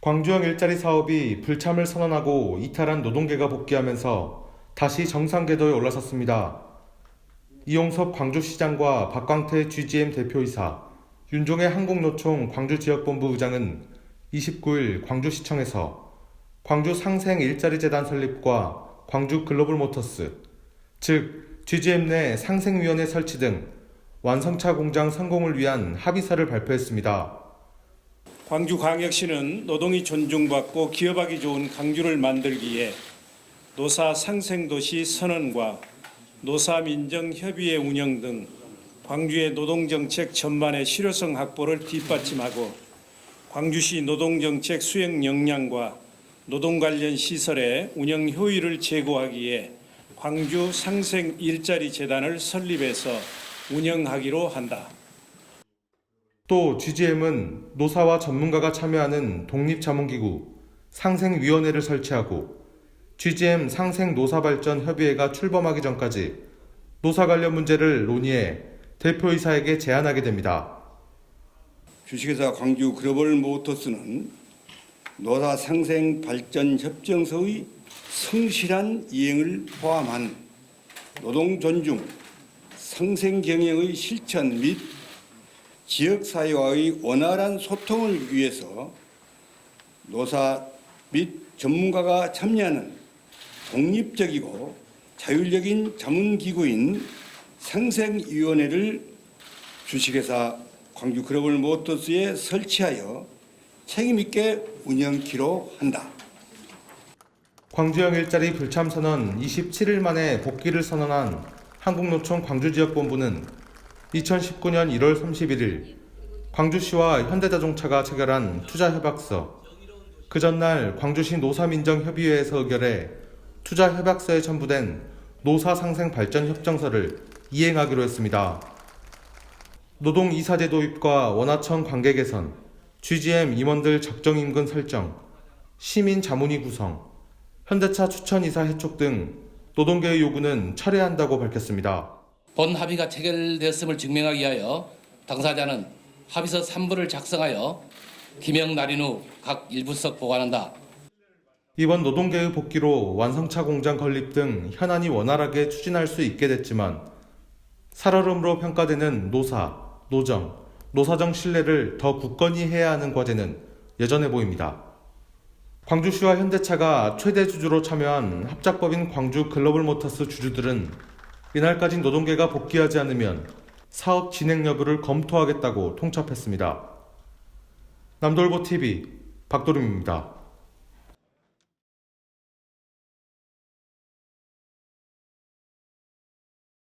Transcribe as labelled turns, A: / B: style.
A: 광주형 일자리 사업이 불참을 선언하고 이탈한 노동계가 복귀하면서 다시 정상 궤도에 올라섰습니다. 이용섭 광주시장과 박광태 GGM 대표이사, 윤종의 한국노총 광주지역본부 의장은 29일 광주시청에서 광주 상생 일자리 재단 설립과 광주 글로벌 모터스, 즉 GGM 내 상생위원회 설치 등 완성차 공장 성공을 위한 합의서를 발표했습니다.
B: 광주광역시는 노동이 존중받고 기업하기 좋은 광주를 만들기에 노사 상생도시 선언과 노사민정협의회 운영 등 광주의 노동정책 전반의 실효성 확보를 뒷받침하고 광주시 노동정책 수행 역량과 노동 관련 시설의 운영 효율을 제고하기에 광주 상생 일자리 재단을 설립해서 운영하기로 한다.
A: 또 GGM은 노사와 전문가가 참여하는 독립자문기구 상생위원회를 설치하고 GGM 상생노사발전협의회가 출범하기 전까지 노사 관련 문제를 논의해 대표이사에게 제안하게 됩니다.
C: 주식회사 광주 글로벌 모터스는 노사 상생 발전 협정서의 성실한 이행을 포함한 노동 존중, 상생 경영의 실천 및 지역 사회와의 원활한 소통을 위해서 노사 및 전문가가 참여하는 독립적이고 자율적인 자문기구인 상생위원회를 주식회사 광주 글로벌 모터스에 설치하여 책임있게 운영키로 한다.
A: 광주형 일자리 불참 선언 27일 만에 복귀를 선언한 한국노총 광주지역본부는 2019년 1월 31일 광주시와 현대자동차가 체결한 투자협약서 그 전날 광주시 노사민정협의회에서 의결해 투자협약서에 첨부된 노사상생발전협정서를 이행하기로 했습니다. 노동 이사제 도입과 원화청 관계 개선, GGM 임원들 적정 임금 설정, 시민 자문위 구성, 현대차 추천 이사 해촉 등 노동계의 요구는 철회한다고 밝혔습니다.
D: 본 합의가 체결되었음을 증명하기 위하여 당사자는 합의서 3부를 작성하여 기명 날인 후 각 일부석 보관한다.
A: 이번 노동계의 복귀로 완성차 공장 건립 등 현안이 원활하게 추진할 수 있게 됐지만 살얼음으로 평가되는 노사, 노정, 노사정 신뢰를 더 굳건히 해야 하는 과제는 여전해 보입니다. 광주시와 현대차가 최대 주주로 참여한 합작법인 광주 글로벌 모터스 주주들은 이날까지 노동계가 복귀하지 않으면 사업 진행 여부를 검토하겠다고 통첩했습니다. 남돌보 TV 박도림입니다.